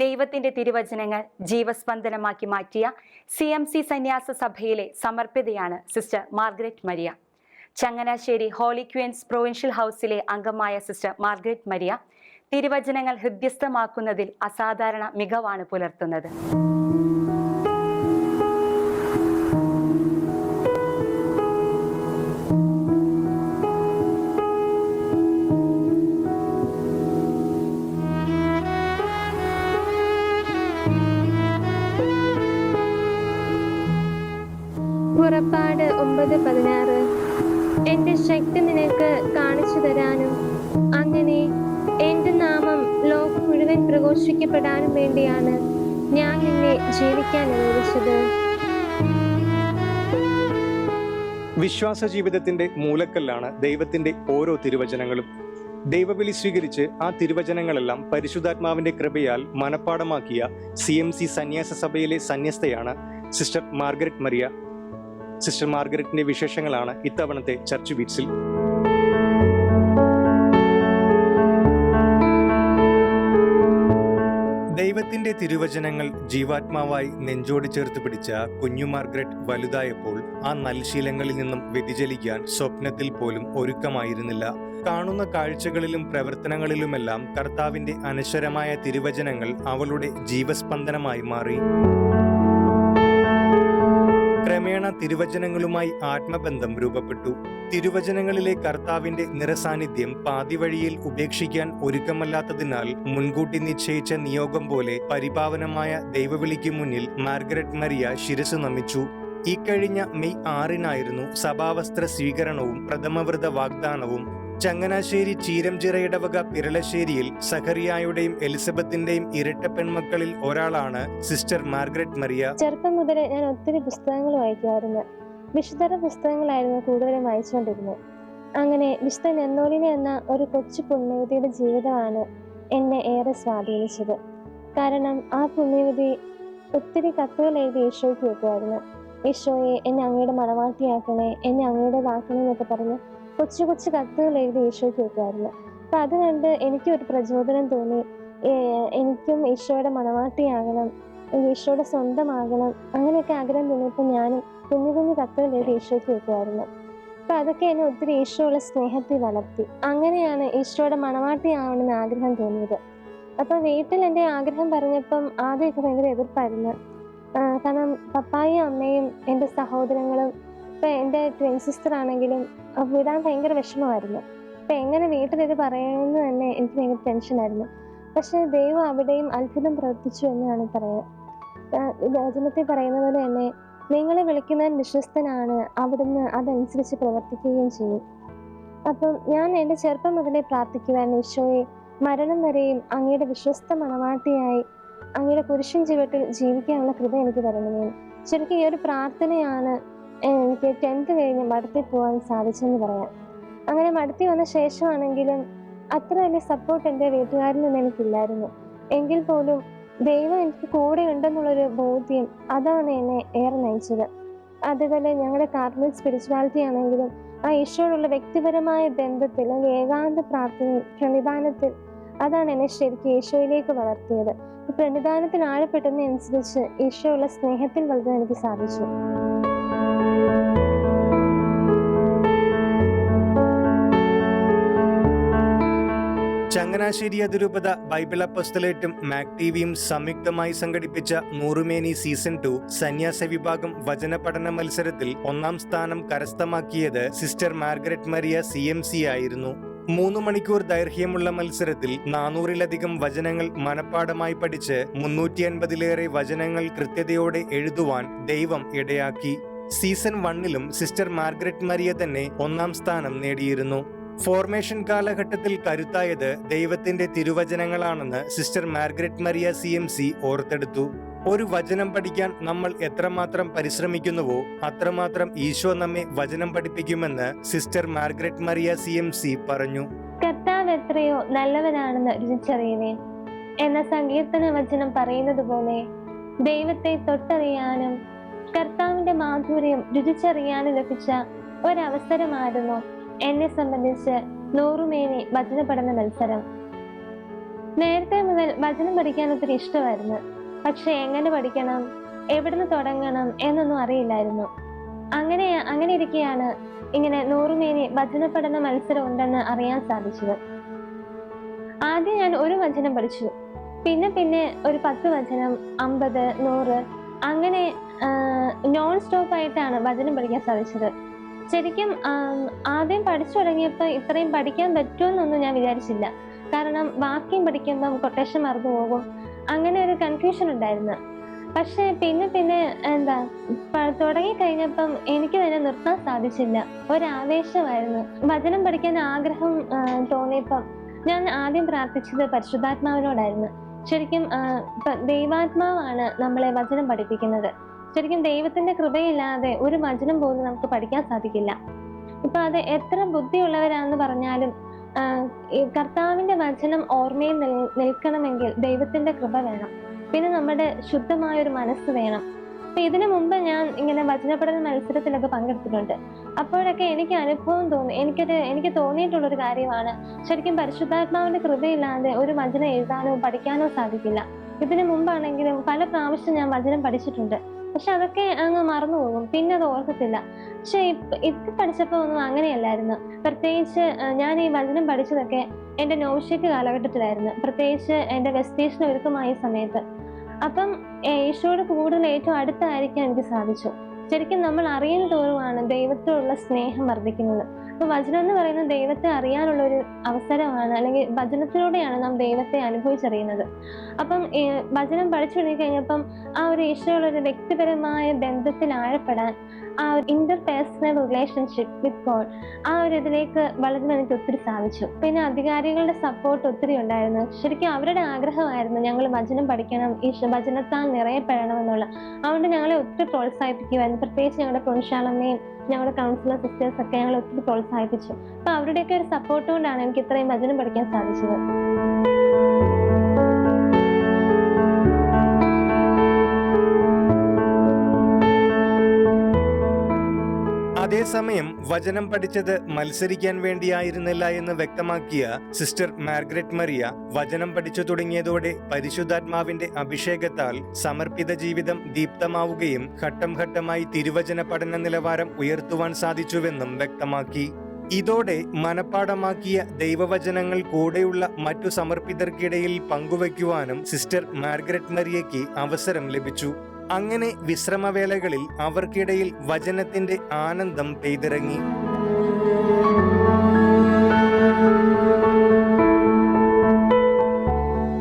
ദൈവത്തിന്റെ തിരുവചനങ്ങൾ ജീവസ്പന്ദനമാക്കി മാറ്റിയ സി എം സി സന്യാസ സഭയിലെ സമർപ്പിതയാണ് sister Margaret Maria. Changanassery holy queens provincial ഹൗസിലെ അംഗമായ സിസ്റ്റർ മാർഗ്രറ്റ് മരിയ തിരുവചനങ്ങൾ ഹൃദ്യസ്ഥമാക്കുന്നതിൽ അസാധാരണ മികവാണ് പുലർത്തുന്നത്. പുറപ്പാട് ഒമ്പത് പതിനാറ്. എന്റെ ശക്തി നിനക്ക് കാണിച്ചു തരാനും അങ്ങനെ എന്റെ നാമം ലോകം മുഴുവൻ പ്രഘോഷിക്കപ്പെടാനും വേണ്ടിയാണ് ഞാൻ നിന്നെ ജീവിക്കാൻ അനുവദിച്ചത്. വിശ്വാസ ജീവിതത്തിന്റെ മൂലക്കല്ലാണ് ദൈവത്തിന്റെ ഓരോ തിരുവചനങ്ങളും. ദൈവവിളി സ്വീകരിച്ച് ആ തിരുവചനങ്ങളെല്ലാം പരിശുദ്ധാത്മാവിന്റെ കൃപയാൽ മനഃപ്പാടമാക്കിയ സി എം സി സന്യാസ സഭയിലെ സന്യസ്തയാണ് സിസ്റ്റർ മാർഗരറ്റ് മരിയ. സിസ്റ്റർ മാർഗരറ്റിന്റെ വിശേഷങ്ങളാണ് ഇത്തവണത്തെ ചർച്ച് ബീറ്റ്സിൽ ദൈവത്തിന്റെ തിരുവചനങ്ങൾ ജീവാത്മാവായി നെഞ്ചോട് ചേർത്ത് പിടിച്ച കുഞ്ഞു മാർഗ്രറ്റ് വലുതായപ്പോൾ ആ നൽശീലങ്ങളിൽ നിന്നും വ്യതിചലിക്കാൻ സ്വപ്നത്തിൽ പോലും ഒരുക്കമായിരുന്നില്ല. കാണുന്ന കാഴ്ചകളിലും പ്രവർത്തനങ്ങളിലുമെല്ലാം കർത്താവിന്റെ അനശ്വരമായ തിരുവചനങ്ങൾ അവളുടെ ജീവസ്പന്ദനമായി മാറി. ക്രമേണ തിരുവചനങ്ങളുമായി ആത്മബന്ധം രൂപപ്പെട്ടു. തിരുവചനങ്ങളിലെ കർത്താവിന്റെ നിറസാന്നിധ്യം പാതിവഴിയിൽ ഉപേക്ഷിക്കാൻ ഒരുക്കമല്ലാത്തതിനാൽ മുൻകൂട്ടി നിശ്ചയിച്ച നിയോഗം പോലെ പരിപാവനമായ ദൈവവിളിക്ക് മുന്നിൽ മാർഗരറ്റ് മരിയ ശിരസ് നമിച്ചു. ഇക്കഴിഞ്ഞ മെയ് ആറിനായിരുന്നു സഭാവസ്ത്ര സ്വീകരണവും പ്രഥമവ്രത വാഗ്ദാനവും ചങ്ങനാശ്ശേരി ചീരംചിറയിടവക പിരളശ്ശേരിയിൽ സഹറിയായുടെയും എലിസബത്തിന്റെയും ഇരട്ട പെൺമക്കളിൽ ഒരാളാണ് സിസ്റ്റർ മാർഗ്രറ്റ് മറിയ ചെറുപ്പം മുതലേ ഞാൻ ഒത്തിരി പുസ്തകങ്ങൾ വായിക്കുമായിരുന്നു. വിശുദ്ധര പുസ്തകങ്ങളായിരുന്നു കൂടുതലും വായിച്ചുകൊണ്ടിരുന്നത്. അങ്ങനെ വിശുദ്ധ നെന്നോലിനെ എന്ന ഒരു കൊച്ചു പുണ്യവതിയുടെ ജീവിതമാണ് എന്നെ ഏറെ സ്വാധീനിച്ചത്. കാരണം ആ പുണ്യവതി ഒത്തിരി കത്തുകൾ എഴുതി ഈശോയ്ക്ക് വെക്കുമായിരുന്നു. ഈശോയെ എന്നെ അങ്ങയുടെ മണവാട്ടിയാക്കണേ എന്നെ അങ്ങയുടേതാക്കണേ എന്നൊക്കെ പറഞ്ഞ് കൊച്ചു കൊച്ചു കത്തുകൾ എഴുതി ഈശോയ്ക്ക് വെക്കുമായിരുന്നു. അപ്പൊ അത് കണ്ട് എനിക്കൊരു പ്രചോദനം തോന്നി. എനിക്കും ഈശോയുടെ മണവാട്ടിയാകണം ഈശോയുടെ സ്വന്തമാകണം അങ്ങനെയൊക്കെ ആഗ്രഹം തോന്നിയപ്പോൾ ഞാനും കുഞ്ഞു കുഞ്ഞു കത്തുകൾ എഴുതി ഈശോയ്ക്ക് വെക്കുമായിരുന്നു. അപ്പൊ അതൊക്കെ എന്നെ ഒത്തിരി ഈശോയുള്ള സ്നേഹത്തിൽ വളർത്തി. അങ്ങനെയാണ് ഈശോയുടെ മണവാട്ടിയാവണമെന്ന് ആഗ്രഹം തോന്നിയത്. അപ്പൊ വീട്ടിൽ എന്റെ ആഗ്രഹം പറഞ്ഞപ്പം ആദ്യമൊക്കെ ഭയങ്കര എതിർപ്പായിരുന്നു. കാരണം പപ്പായും അമ്മയും എന്റെ സഹോദരങ്ങളും ഇപ്പൊ എന്റെ ട്വിൻ സിസ്റ്റർ ആണെങ്കിലും വിടാൻ ഭയങ്കര വിഷമമായിരുന്നു. അപ്പൊ എങ്ങനെ വീട്ടിലിത് പറയുമെന്ന് തന്നെ എനിക്ക് ഭയങ്കര ടെൻഷനായിരുന്നു പക്ഷെ ദൈവം അവിടെയും അത്ഭുതം പ്രവർത്തിച്ചു എന്നാണ് പറയാം. വചനത്തിൽ പറയുന്ന പോലെ തന്നെ നിങ്ങളെ വിളിക്കുന്നവൻ വിശ്വസ്തനാണ്. അവിടുന്ന് അതനുസരിച്ച് പ്രവർത്തിക്കുകയും ചെയ്യും. അപ്പം ഞാൻ എന്റെ ചെറുപ്പം മുതലേ പ്രാർത്ഥിക്കുവാൻ ഈശോയെ മരണം വരെയും അങ്ങയുടെ വിശ്വസ്ത മണവാട്ടിയായി അങ്ങയുടെ പുരുഷൻ ജീവിതത്തിൽ ജീവിക്കാനുള്ള കൃപ എനിക്ക് തരണമേ. ശരിക്കും ഈ ഒരു പ്രാർത്ഥനയാണ് എനിക്ക് ടെൻത്ത് കഴിഞ്ഞ് മടുത്തി പോകാൻ സാധിച്ചെന്ന് പറയാം. അങ്ങനെ മടത്തി വന്ന ശേഷമാണെങ്കിലും അത്ര വലിയ സപ്പോർട്ട് എന്റെ വീട്ടുകാരിൽ നിന്ന് എനിക്കില്ലായിരുന്നു. എങ്കിൽ പോലും ദൈവം എനിക്ക് കൂടെ ഉണ്ടെന്നുള്ളൊരു ബോധ്യം അതാണ് എന്നെ ഏറെ നയിച്ചത്. അതുപോലെ ഞങ്ങളുടെ കാർമിക് സ്പിരിച്വാലിറ്റി ആണെങ്കിലും ആ ഈശോയോടുള്ള വ്യക്തിപരമായ ബന്ധത്തിൽ ഏകാന്ത പ്രാർത്ഥനയിൽ പ്രണിധാനത്തിൽ അതാണ് എന്നെ ശരിക്കും ഈശോയിലേക്ക് വളർത്തിയത്. പ്രണിധാനത്തിൽ ആഴപ്പെടുന്നതനുസരിച്ച് ഈശോയുള്ള സ്നേഹത്തിൽ വളരാൻ എനിക്ക് സാധിച്ചു. ചങ്ങനാശ്ശേരി അതിരൂപത ബൈബിൾ അപ്പസ്തലേറ്റും മാക് ടിവിയും സംയുക്തമായി സംഘടിപ്പിച്ച നൂറുമേനി സീസൺ ടു സന്യാസ വിഭാഗം വചന പഠന മത്സരത്തിൽ ഒന്നാം സ്ഥാനം കരസ്ഥമാക്കിയത് sister Margaret Maria C M C ആയിരുന്നു. മൂന്ന് മണിക്കൂർ ദൈർഘ്യമുള്ള മത്സരത്തിൽ നാനൂറിലധികം വചനങ്ങൾ മനഃപ്പാടമായി പഠിച്ച് മുന്നൂറ്റി അൻപതിലേറെ വചനങ്ങൾ കൃത്യതയോടെ എഴുതുവാൻ ദൈവം ഇടയാക്കി. സീസൺ വണ്ണിലും സിസ്റ്റർ മാർഗരറ്റ് മരിയ തന്നെ ഒന്നാം സ്ഥാനം നേടിയിരുന്നു. ഫോർമേഷൻ കാലഘട്ടത്തിൽ കരുത്തായത് ദൈവത്തിന്റെ തിരുവചനങ്ങളാണെന്ന് sister Margaret Maria C M C ഓർത്തെടുത്തു. ഒരു വചനം പഠിക്കാൻ നമ്മൾ എത്രമാത്രം പരിശ്രമിക്കുന്നുവോ അത്രമാത്രം ഈശോ നമ്മെ വചനം പഠിപ്പിക്കുമെന്ന് sister Margaret Maria C M C പറഞ്ഞു. കർത്താവ് എത്രയോ നല്ലവനാണെന്ന് രുചിച്ചറിയുവേൻ എന്ന സങ്കീർത്തന വചനം പറയുന്നത് പോലെ ദൈവത്തെ തൊട്ടറിയാനും കർത്താവിന്റെ മാധുര്യം രുചിച്ചറിയാനും ലഭിച്ച ഒരവസരമായിരുന്നു എന്നെ സംബന്ധിച്ച് നൂറുമേനി വചന പഠന മത്സരം. നേരത്തെ മുതൽ വചനം പഠിക്കാൻ ഒത്തിരി ഇഷ്ടമായിരുന്നു. പക്ഷെ എങ്ങനെ പഠിക്കണം എവിടുന്ന് തുടങ്ങണം എന്നൊന്നും അറിയില്ലായിരുന്നു. അങ്ങനെ അങ്ങനെ ഇരിക്കെയാണ് ഇങ്ങനെ നൂറുമേനി വചന പഠന മത്സരം ഉണ്ടെന്ന് അറിയാൻ സാധിച്ചത്. ആദ്യം ഞാൻ ഒരു വചനം പഠിച്ചു. പിന്നെ പിന്നെ ഒരു പത്ത് വചനം അമ്പത് നൂറ് അങ്ങനെ നോൺ സ്റ്റോപ്പ് ആയിട്ടാണ് വചനം പഠിക്കാൻ സാധിച്ചത്. ശരിക്കും ആദ്യം പഠിച്ചു തുടങ്ങിയപ്പോൾ ഇത്രയും പഠിക്കാൻ പറ്റുമെന്നൊന്നും ഞാൻ വിചാരിച്ചില്ല. കാരണം വാക്യം പഠിക്കുമ്പം കൊട്ടേഷൻ മറന്നു പോകും. അങ്ങനെ ഒരു കൺഫ്യൂഷൻ ഉണ്ടായിരുന്നു. പക്ഷേ പിന്നെ പിന്നെ എന്താ തുടങ്ങി തുടങ്ങിക്കഴിഞ്ഞപ്പം എനിക്ക് തന്നെ നിർത്താൻ സാധിച്ചില്ല. ഒരാവേശമായിരുന്നു. വചനം പഠിക്കാൻ ആഗ്രഹം തോന്നിയപ്പം ഞാൻ ആദ്യം പ്രാർത്ഥിച്ചത് പരിശുദ്ധാത്മാവിനോടായിരുന്നു. ശരിക്കും ദൈവാത്മാവാണ് നമ്മളെ വചനം പഠിപ്പിക്കുന്നത്. ശരിക്കും ദൈവത്തിന്റെ കൃപയില്ലാതെ ഒരു വചനം പോലും നമുക്ക് പഠിക്കാൻ സാധിക്കില്ല. ഇപ്പൊ അത് എത്ര ബുദ്ധിയുള്ളവരാണെന്ന് പറഞ്ഞാലും കർത്താവിന്റെ വചനം ഓർമ്മയിൽ നിൽ- നിൽക്കണമെങ്കിൽ ദൈവത്തിന്റെ കൃപ വേണം. പിന്നെ നമ്മുടെ ശുദ്ധമായ ഒരു മനസ്സ് വേണം. അപ്പൊ ഇതിനു മുമ്പ് ഞാൻ ഇങ്ങനെ വചനപ്പെടുന്ന മത്സരത്തിലൊക്കെ പങ്കെടുത്തിട്ടുണ്ട്. അപ്പോഴൊക്കെ എനിക്ക് അനുഭവം തോന്നി എനിക്കൊരു എനിക്ക് തോന്നിയിട്ടുള്ള ഒരു കാര്യമാണ്. ശരിക്കും പരിശുദ്ധാത്മാവിന്റെ കൃപയില്ലാതെ ഒരു വചനം എഴുതാനോ പഠിക്കാനോ സാധിക്കില്ല. ഇതിനു മുമ്പാണെങ്കിലും പല പ്രാവശ്യം ഞാൻ വചനം പഠിച്ചിട്ടുണ്ട്. പക്ഷെ അതൊക്കെ അങ്ങ് മറന്നു പോകും. പിന്നെ അത് ഓർക്കത്തില്ല. പക്ഷെ ഇത് ഇപ്പൊ പഠിച്ചപ്പോ ഒന്നും അങ്ങനെയല്ലായിരുന്നു. പ്രത്യേകിച്ച് ഞാൻ ഈ വചനം പഠിച്ചതൊക്കെ എന്റെ നോഷയ്ക്ക് കാലഘട്ടത്തിലായിരുന്നു. പ്രത്യേകിച്ച് എന്റെ വെസ്റ്റേഷൻ ഒരുക്കമായ സമയത്ത്. അപ്പം ഈശോയോട് കൂടുതൽ ഏറ്റവും അടുത്തായിരിക്കാൻ എനിക്ക് സാധിച്ചു. ശരിക്കും നമ്മൾ അറിയുന്ന തോറുമാണ് ദൈവത്തോടുള്ള സ്നേഹം വർദ്ധിക്കുന്നത്. അപ്പൊ വചനം എന്ന് പറയുന്നത് ദൈവത്തെ അറിയാനുള്ള ഒരു അവസരമാണ് അല്ലെങ്കിൽ വചനത്തിലൂടെയാണ് നാം ദൈവത്തെ അനുഭവിച്ചറിയുന്നത്. അപ്പം വചനം പഠിച്ചു കഴിഞ്ഞപ്പം ആ ഒരു ഈശോയുള്ള ഒരു വ്യക്തിപരമായ ബന്ധത്തിൽ ആഴപ്പെടാൻ ആ ഒരു interpersonal relationship with God ആ ഒരു ഇതിലേക്ക് വളരെ എനിക്ക് ഒത്തിരി സാധിച്ചു. പിന്നെ അധികാരികളുടെ സപ്പോർട്ട് ഒത്തിരി ഉണ്ടായിരുന്നു. ശരിക്കും അവരുടെ ആഗ്രഹമായിരുന്നു ഞങ്ങൾ വചനം പഠിക്കണം ഈ വചനത്താൽ നിറയപ്പെടണം എന്നുള്ള. അതുകൊണ്ട് ഞങ്ങളെ ഒത്തിരി പ്രോത്സാഹിപ്പിക്കുമായിരുന്നു പ്രത്യേകിച്ച് ഞങ്ങളുടെ പൊൻഷാളമ്മയും ഞങ്ങളുടെ കൗൺസിലർ സിസ്റ്റേഴ്സ് ഒക്കെ ഞങ്ങളെ ഒത്തിരി പ്രോത്സാഹിപ്പിച്ചു. അപ്പൊ അവരുടെയൊക്കെ ഒരു സപ്പോർട്ട് കൊണ്ടാണ് എനിക്ക് ഇത്രയും വചനം പഠിക്കാൻ സാധിച്ചത്. അതേസമയം വചനം പഠിച്ചത് മത്സരിക്കാൻ വേണ്ടിയായിരുന്നില്ല എന്ന് വ്യക്തമാക്കിയ സിസ്റ്റർ മാർഗ്രറ്റ് മറിയ വചനം പഠിച്ചു തുടങ്ങിയതോടെ പരിശുദ്ധാത്മാവിന്റെ അഭിഷേകത്താൽ സമർപ്പിത ജീവിതം ദീപ്തമാവുകയും ഘട്ടം ഘട്ടമായി തിരുവചന പഠന നിലവാരം ഉയർത്തുവാൻ സാധിച്ചുവെന്നും വ്യക്തമാക്കി. ഇതോടെ മനപ്പാടമാക്കിയ ദൈവവചനങ്ങൾ കൂടെയുള്ള മറ്റു സമർപ്പിതർക്കിടയിൽ പങ്കുവയ്ക്കുവാനും സിസ്റ്റർ മാർഗ്രറ്റ് മറിയയ്ക്ക് അവസരം ലഭിച്ചു. അങ്ങനെ വിശ്രമവേളകളിൽ അവർക്കിടയിൽ വചനത്തിന്റെ ആനന്ദം പെയ്തിറങ്ങി.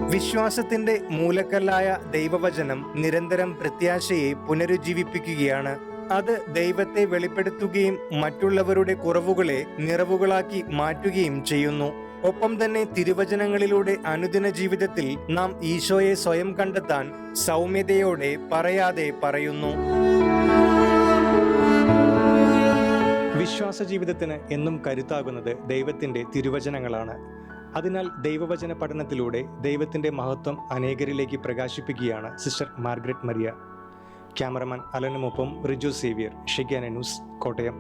വിശ്വാസത്തിന്റെ മൂലക്കല്ലായ ദൈവവചനം നിരന്തരം പ്രത്യാശയെ പുനരുജ്ജീവിപ്പിക്കുകയാണ്. അത് ദൈവത്തെ വെളിപ്പെടുത്തുകയും മറ്റുള്ളവരുടെ കുറവുകളെ നിറവുകളാക്കി മാറ്റുകയും ചെയ്യുന്നു. ഒപ്പം തന്നെ തിരുവചനങ്ങളിലൂടെ അനുദിന ജീവിതത്തിൽ നാം ഈശോയെ സ്വയം കണ്ടെത്താൻ സൗമ്യതയോടെ പറയാതെ പറയുന്നു. വിശ്വാസ ജീവിതത്തിന് എന്നും കരുത്താകുന്നത് ദൈവത്തിന്റെ തിരുവചനങ്ങളാണ്. അതിനാൽ ദൈവവചന പഠനത്തിലൂടെ ദൈവത്തിന്റെ മഹത്വം അനേകരിലേക്ക് പ്രകാശിപ്പിക്കുകയാണ് sister Margaret Maria. Cameraman അലനുമൊപ്പം Riju Xavier. Shekinah news Kottayam.